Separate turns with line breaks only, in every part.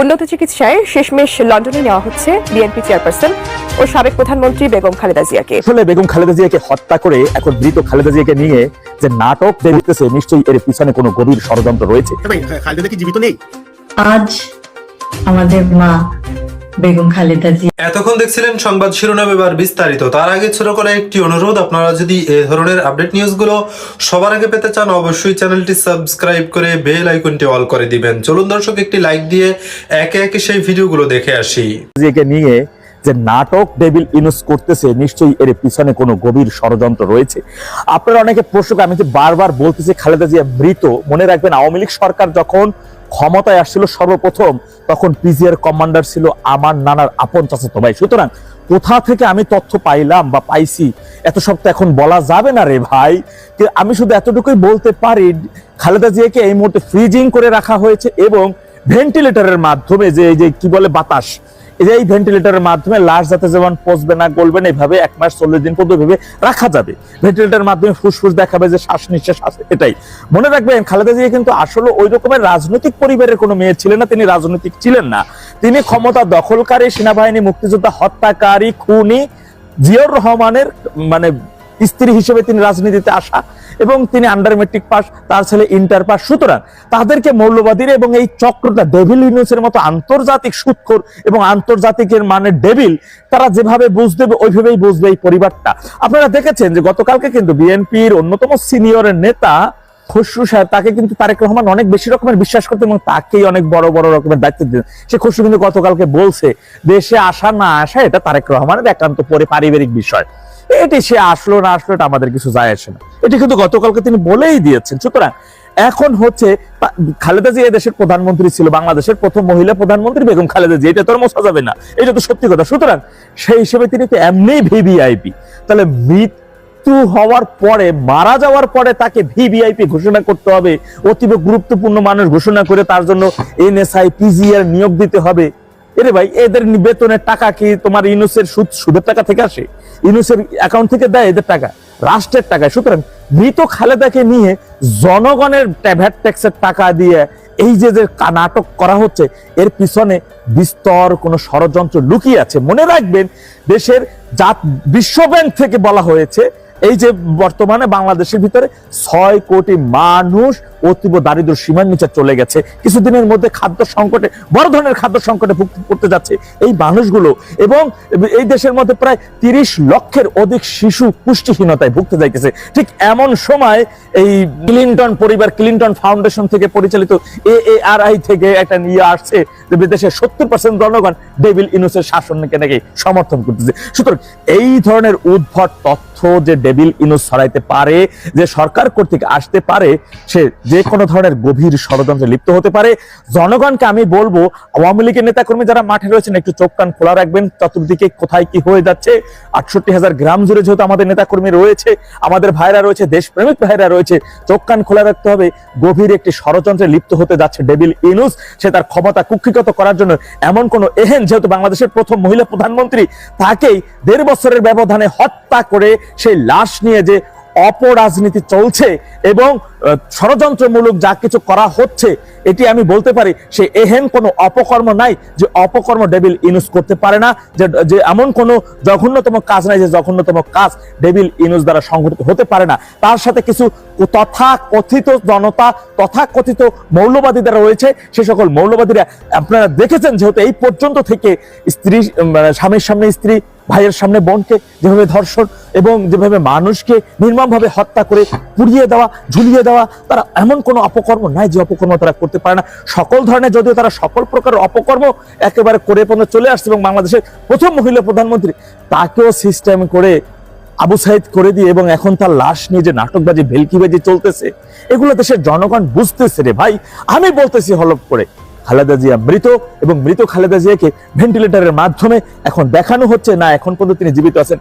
উন্নত চিকিৎসায় শেষমেশ লন্ডনে নেওয়া হচ্ছে বিএনপি চেয়ারপারসন ও সাবেক প্রধানমন্ত্রী বেগম খালেদা জিয়াকে।
আসলে বেগম খালেদা জিয়াকে হত্যা করে এখন মৃত খালেদা জিয়াকে নিয়ে যে নাটক দেখতেছে নিশ্চয়ই এর পিছনে কোনো গভীর ষড়যন্ত্র রয়েছে।
খালেদা কি জীবিত নেই?
আজ আমাদের মা বেগম খালেদা জিয়া।
এতক্ষণ দেখছিলেন সংবাদ শিরোনাম এবার বিস্তারিত। তার আগে ছোট করে একটি অনুরোধ আপনারা যদি এ ধরনের আপডেট নিউজগুলো সবার আগে পেতে চান অবশ্যই চ্যানেলটি সাবস্ক্রাইব করে বেল আইকনটি অল করে দিবেন। চলুন দর্শক একটি লাইক দিয়ে একে একে সেই ভিডিওগুলো দেখে আসি।
জিয়াকে নিয়ে যে নাটক ডেভিল ইউনুস করতেছে নিশ্চয়ই এর পিছনে কোনো গভীর ষড়যন্ত্র রয়েছে। আপনারা অনেকে প্রশ্ন আমি যে বারবার বলতেছি খালেদা জিয়া মৃত মনে রাখবেন আওয়ামী লীগ সরকার যখন ক্ষমতায় আসছিল সর্বপ্রথম, তখন পিজিআর কমান্ডার ছিল আমার নানার আপন চাচাতো ভাই। সুতরাং কোথা থেকে আমি তথ্য পাইলাম বা পাইছি, এত সব এখন বলা যাবে না রে ভাই। আমি শুধু এতটুকুই বলতে পারি, খালেদা জিয়াকে এই মুহূর্তে ফ্রিজিং করে রাখা হয়েছে এবং ভেন্টিলেটরের মাধ্যমে যে যে কি বলে বাতাস এই ভেন্টিলেটরের মাধ্যমে লাশ যাতে যেমন পচবে না, গলবে না, এভাবে এক মাস চল্লিশ দিন পর্যন্ত ভেবে রাখা যাবে। ভেন্টিলেটরের মাধ্যমে ফুসফুস দেখাবে যে শ্বাস নিঃশ্বাস আছে, এটাই। মনে রাখবেন, খালেদা জিয়া কিন্তু আসলে ওই রকমের রাজনৈতিক পরিবারের কোনো মেয়ে ছিলেন না, তিনি রাজনৈতিক ছিলেন না। তিনি ক্ষমতা দখলকারী, সেনাবাহিনী, মুক্তিযোদ্ধা, হত্যাকারী, খুনি জিয়র রহমানের মানে স্ত্রী হিসেবে তিনি রাজনীতিতে আসা এবং তিনি আন্ডার মেট্রিক পাস তার ছেলে ইন্টার পাস সুতরাং তাদেরকে মৌলবাদীর এবং এই চক্রটা ডেভিল ইউনুসের মতো আন্তর্জাতিক সুৎখোর এবং আন্তর্জাতিকের মানে ডেভিল তারা যেভাবে বুঝবে ওইভাবেই বুঝবে এই পরিবারটা। আপনারা দেখেছেন যে গতকালকে কিন্তু বিএনপির অন্যতম সিনিয়রের নেতা খসরু সাহেব, তাকে কিন্তু তারেক রহমান অনেক বেশি রকমের বিশ্বাস করতে এবং তাকেই অনেক বড় বড় রকমের দায়িত্ব দিতেন। সে খসরু কিন্তু গতকালকে বলছে, দেশে আসা না আসা এটা তারেক রহমানের একান্ত পরে পারিবারিক বিষয়। এটি সে আসলো না আসলো, এটা আমাদের কিছু যায় আসে না। এটি কিন্তু গতকালকে তিনি বলেই দিয়েছেন। সুতরাং এখন হচ্ছে খালেদা জিয়া দেশের প্রধানমন্ত্রী ছিল, বাংলাদেশের প্রথম মহিলা প্রধানমন্ত্রী বেগম খালেদা জিয়া, এটা তো মোছা যাবে না। এটা তো সত্যি কথা। সুতরাং সেই হিসেবে তিনি তো এমনি ভিভিআইপি। তাহলে মৃত্যু হওয়ার পরে, মারা যাওয়ার পরে তাকে ভিভিআইপি ঘোষণা করতে হবে। অতীব গুরুত্বপূর্ণ মানুষ ঘোষণা করে তার জন্য এনএসআই, পিজিআর নিয়োগ দিতে হবে। এরে ভাই, এদের বেতনের টাকা কি তোমার ইউনুসের সুদ সুদের টাকা থেকে আসে? ইউনুসের অ্যাকাউন্ট থেকে দেয় এদের টাকা, রাষ্ট্রের টাকা। সুতরাং মৃত খালেদাকে নিয়ে জনগণের ভ্যাট ট্যাক্সের টাকা দিয়ে এই যে যে নাটক করা হচ্ছে, এর পিছনে বিস্তর কোন ষড়যন্ত্র লুকিয়ে আছে। মনে রাখবেন, দেশের জাত বিশ্ব ব্যাংক থেকে বলা হয়েছে এই যে বর্তমানে বাংলাদেশের ভিতরে ছয় কোটি মানুষ অতীব দারিদ্র সীমার নিচে চলে গেছে। কিছুদিনের মধ্যে খাদ্য সংকটে, বড় ধরনের খাদ্য সংকটে পড়তে যাচ্ছে এই মানুষগুলো। এবং এই দেশের মধ্যে প্রায় তিরিশ লক্ষের অধিক শিশু পুষ্টিহীনতায় ভুগতে যাইতেছে। ঠিক এমন সময় এই ক্লিন্টন পরিবার, ক্লিন্টন ফাউন্ডেশন থেকে পরিচালিত এ আর আই থেকে একটা নিয়ে আসছে যে দেশের সত্তর পার্সেন্ট জনগণ ডেভিল ইনুসের শাসনকে নাকি সমর্থন করতেছে। সুতরাং এই ধরনের উদ্ভট তথ্য যে ডেভিল ইনুস ছড়াইতে পারে, যে সরকার কর্তৃক আসতে পারে, সে যে কোনো ধরনের গভীর ষড়যন্ত্রে লিপ্ত হতে পারে। জনগণকে আমি বলব, আওয়ামী লীগের নেতাকর্মী যারা মাঠে রয়েছেন, একটু চোখ কান খোলা রাখবেন, চতুর্দিকে কোথায় কি হয়ে যাচ্ছে। আটষট্টি হাজার গ্রাম জুড়ে যেহেতু আমাদের নেতাকর্মী রয়েছে, আমাদের ভাইরা রয়েছে, দেশপ্রেমিক ভাইরা রয়েছে, চোখ কান খোলা রাখতে হবে। গভীর একটি ষড়যন্ত্রে লিপ্ত হতে যাচ্ছে ডেবিল ইনুস। সে তার ক্ষমতা কুক্ষিগত করার জন্য এমন কোন এহেন, যেহেতু বাংলাদেশের প্রথম মহিলা প্রধানমন্ত্রী, তাকেই দেড় বছরের ব্যবধানে হত্যা করে সেই লাশ নিয়ে যে অপরাজনীতি চলছে এবং ষড়যন্ত্রমূলক যা কিছু করা হচ্ছে, এটি আমি বলতে পারি সে এহেন কোনো অপকর্ম নাই যে অপকর্ম ডেভিল ইনুস করতে পারে না, যে এমন কোনো জঘন্যতম কাজ নাই যে জঘন্যতম কাজ ডেভিল ইনুস দ্বারা সংঘটিত হতে পারে না। তার সাথে কিছু তথা কথিত জনতা তথা কথিত মৌলবাদী যারা রয়েছে, সে সকল মৌলবাদীরা, আপনারা দেখেছেন যেহেতু এই পর্যন্ত থেকে স্ত্রী মানে স্বামীর সামনে স্ত্রী ভাইয়ের সামনে বোনকে যেভাবে ধর্ষণ এবং যেভাবে মানুষকে নির্মমভাবে হত্যা করে পুড়িয়ে দেওয়া, ঝুলিয়ে দেওয়া, তারা এমন কোনো অপকর্ম নাই যে অপকর্ম তারা করতে পারে না। সকল ধরনের যদিও তারা সকল প্রকারের অপকর্ম একেবারে করে পর্যন্ত চলে আসছে এবং বাংলাদেশের প্রথম মহিলা প্রধানমন্ত্রী তাকেও সিস্টেম করে আবু সাইদ করে দিয়ে এবং এখন তার লাশ নিয়ে যে নাটকবাজি, ভেলকিবাজি চলতেছে, এগুলো দেশের জনগণ বুঝতেছে রে ভাই। আমি বলতেছি হলপ করে। খালেদা জিয়া মৃত এবং মৃত খালেদা জিয়াকে ভেন্টিলেটরের মাধ্যমে এখন দেখানো হচ্ছে। না, এখন পর্যন্ত তিনি জীবিত আছেন।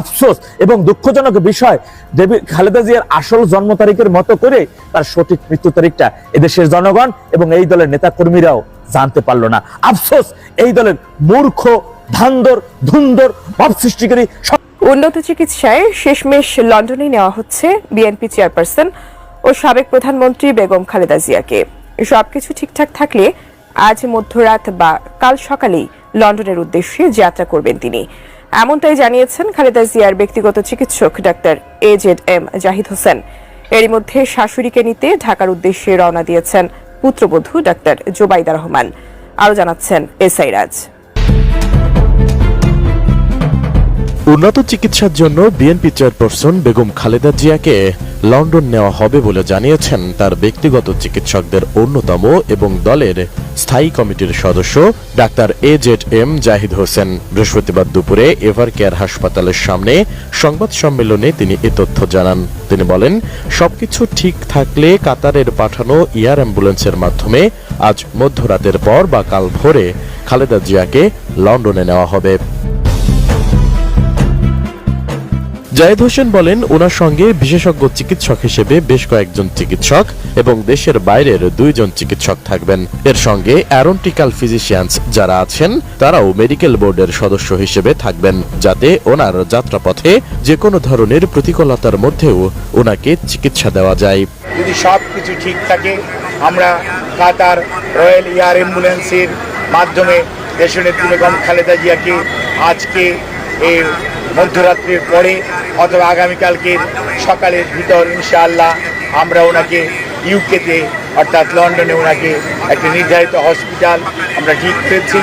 আফসোস এবং দুঃখজনক বিষয় দেবী খালেদা জিয়ার আসল জন্ম তারিখের মতো করে তার সঠিক মৃত্যু তারিখটা এদেশের জনগণ এবং এই দলের নেতা কর্মীরাও জানতে পারল না। আফসোস, এই দলের মূর্খ, ধান্দর, ধুন্দর ভাব সৃষ্টিকারী
উন্নত চিকিৎসায় শেষমেশ লন্ডনে নেওয়া হচ্ছে বিএনপি চেয়ারপারসন ও সাবেক প্রধানমন্ত্রী বেগম খালেদা জিয়াকে। সবকিছু ঠিকঠাক থাকলে আজ মধ্যরাত বা কাল সকালেই লন্ডনের উদ্দেশ্যে যাত্রা করবেন তিনি। এমনটাই জানিয়েছেন খালেদা জিয়ার ব্যক্তিগত চিকিৎসক doctor A Z M Zahid Hossain. এরই মধ্যে শাশুড়িকে নিতে ঢাকার উদ্দেশ্যে রওনা দিয়েছেন পুত্রবধূ ডাক্তার জোবাইদা রহমান। আরও জানাচ্ছেন এসআই রাজ।
উন্নত চিকিৎসার জন্য বিএনপি চেয়ারপারসন বেগম খালেদা জিয়াকে লন্ডন নেওয়া হবে বলে জানিয়েছেন তার ব্যক্তিগত চিকিৎসকদের অন্যতম এবং দলের স্থায়ী কমিটির সদস্য doctor A Z M Zahid Hossain. বৃহস্পতিবার দুপুরে এভার কেয়ার হাসপাতালের সামনে সংবাদ সম্মেলনে তিনি এ তথ্য জানান। তিনি বলেন, সবকিছু ঠিক থাকলে কাতারের পাঠানো এয়ার অ্যাম্বুলেন্সের মাধ্যমে আজ মধ্যরাতের পর বা কাল ভোরে খালেদা জিয়াকে লন্ডনে নেওয়া হবে। জায়েদ হোসেন বলেন, ওনার সঙ্গে বিশেষজ্ঞ চিকিৎসক হিসেবে বেশ কয়েকজন চিকিৎসক এবং দেশের বাইরের দুইজন চিকিৎসক থাকবেন। এর সঙ্গে অ্যারোনটিক্যাল ফিজিশিয়ানস যারা আছেন, তারাও মেডিকেল বোর্ডের সদস্য হিসেবে থাকবেন, যাতে ওনার যাত্রাপথে যে কোনো ধরনের প্রতিকূলতার মধ্যেও ওনাকে চিকিৎসা দেওয়া যায়।
যদি সব কিছু ঠিক থাকে, আমরা কাতার রয়্যাল এয়ার অ্যাম্বুলেন্সের মাধ্যমে দেশনেত্রী বেগম খালেদা জিয়াকে আজকে মধ্যরাত্রির পরে অথবা আগামীকালকের সকালের ভিতর ইনশাআল্লাহ আমরা ওনাকে ইউকেতে অর্থাৎ লন্ডনে ওনাকে একটি নির্ধারিত হসপিটাল আমরা ঠিক করেছি।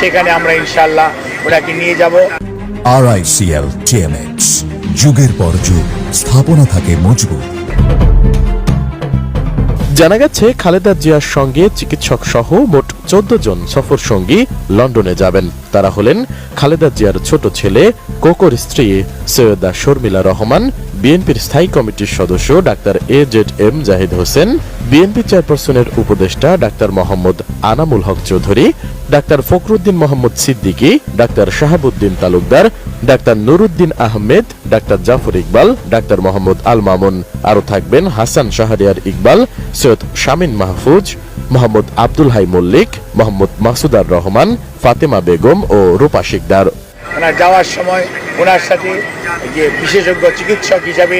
সেখানে আমরা ইনশাআল্লাহ ওনাকে নিয়ে যাব।
আরআইসিএল টিএমএক্স যুগের পর যুগ স্থাপনা থাকে মজবুত।
জানা গেছে খালেদা জিয়ার সঙ্গে চিকিৎসক সহ মোট চোদ্দ জন সফর সঙ্গী লন্ডনে যাবেন। তারা হলেন খালেদা জিয়ার ছোট ছেলে, কোকোর স্ত্রী সৈয়দা শর্মিলা রহমান, বিএনপির স্থায়ী কমিটির সদস্য doctor A Z M Zahid Hossain, BNP চেয়ারপারসনের উপদেষ্টা doctor Mohammad Anamul Haque Chowdhury, doctor Fakhruddin Mohammad Siddiqui, doctor Shahabuddin Talukdar, doctor Nuruddin Ahmed, doctor Jafar Iqbal, doctor Mohammad Al Mamun. আরও থাকবেন হাসান শাহরিয়ার ইকবাল, সৈয়দ শামিন মাহফুজ মোহাম্মদ আব্দুল হাই মল্লিক, মোহাম্মদ মাসুদার রহমান, ফাতেমা বেগম ও রূপা শিকদার।
ওনার যাওয়ার সময় ওনার সাথে যে বিশেষজ্ঞ চিকিৎসক হিসাবে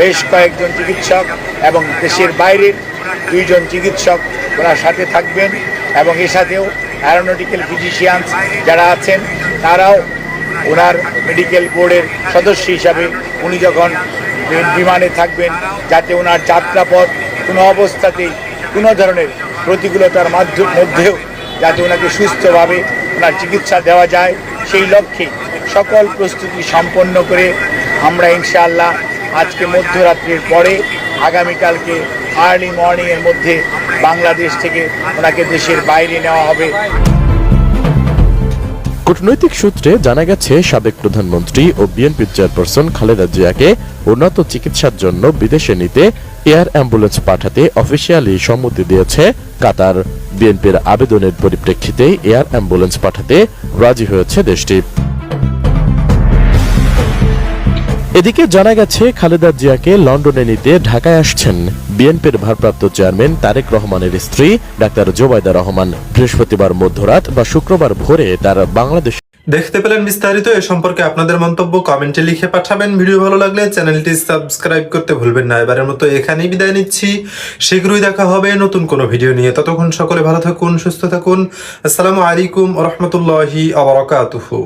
বেশ কয়েকজন চিকিৎসক এবং দেশের বাইরের দুইজন চিকিৎসক ওনার সাথে থাকবেন এবং এর সাথেও অ্যারোনটিক্যাল ফিজিশিয়ানস যারা আছেন, তারাও ওনার মেডিকেল বোর্ডের সদস্য হিসাবে উনি যখন বিমানে থাকবেন, যাতে ওনার যাত্রাপথ কোনো অবস্থাতেই কোনো ধরনের প্রতিকূলতার মাধ্য- মধ্যেও যাতে ওনাকে সুস্থভাবে ওনার চিকিৎসা দেওয়া যায়, সেই লক্ষ্যে সকল প্রস্তুতি সম্পন্ন করে আমরা ইনশাআল্লাহ আজকে মধ্যরাত্রির পরে আগামীকালকে আর্লি মর্নিংয়ের মধ্যে বাংলাদেশ থেকে ওনাকে দেশের বাইরে নেওয়া হবে।
কূটনৈতিক সূত্রে জানা গেছে, সাবেক প্রধানমন্ত্রী ও বিএনপি চেয়ারপারসন খালেদা জিয়াকে উন্নত চিকিৎসার জন্য বিদেশে নিতে এয়ার অ্যাম্বুলেন্স পাঠাতে অফিসিয়ালি সম্মতি দিয়েছে কাতার। বিএনপির আবেদনের পরিপ্রেক্ষিতে এয়ার অ্যাম্বুলেন্স পাঠাতে রাজি হয়েছে দেশটি। এদিকে জানা গেছে, খালেদা জিয়াকে লন্ডনে নিতে ঢাকায় আসছেন বিএনপির ভারপ্রাপ্ত চেয়ারম্যান তারেক রহমানের স্ত্রী ডাক্তার জোবাইদা রহমান। বৃহস্পতিবার মধ্যরাত বা শুক্রবার ভোরে তার বাংলাদেশ
দেখতে পেলেন বিস্তারিত, এ সম্পর্কে আপনাদের মন্তব্য কমেন্টে লিখে পাঠাবেন। ভিডিও ভালো লাগলে চ্যানেলটি সাবস্ক্রাইব করতে ভুলবেন না। এবারের মতো এখানেই বিদায় নিচ্ছি। শীঘ্রই দেখা হবে নতুন কোনো ভিডিও নিয়ে। ততক্ষণ সকলে ভালো থাকুন, সুস্থ থাকুন। আসসালামু আলাইকুম রহমতুল্লাহি আবরকাতুহু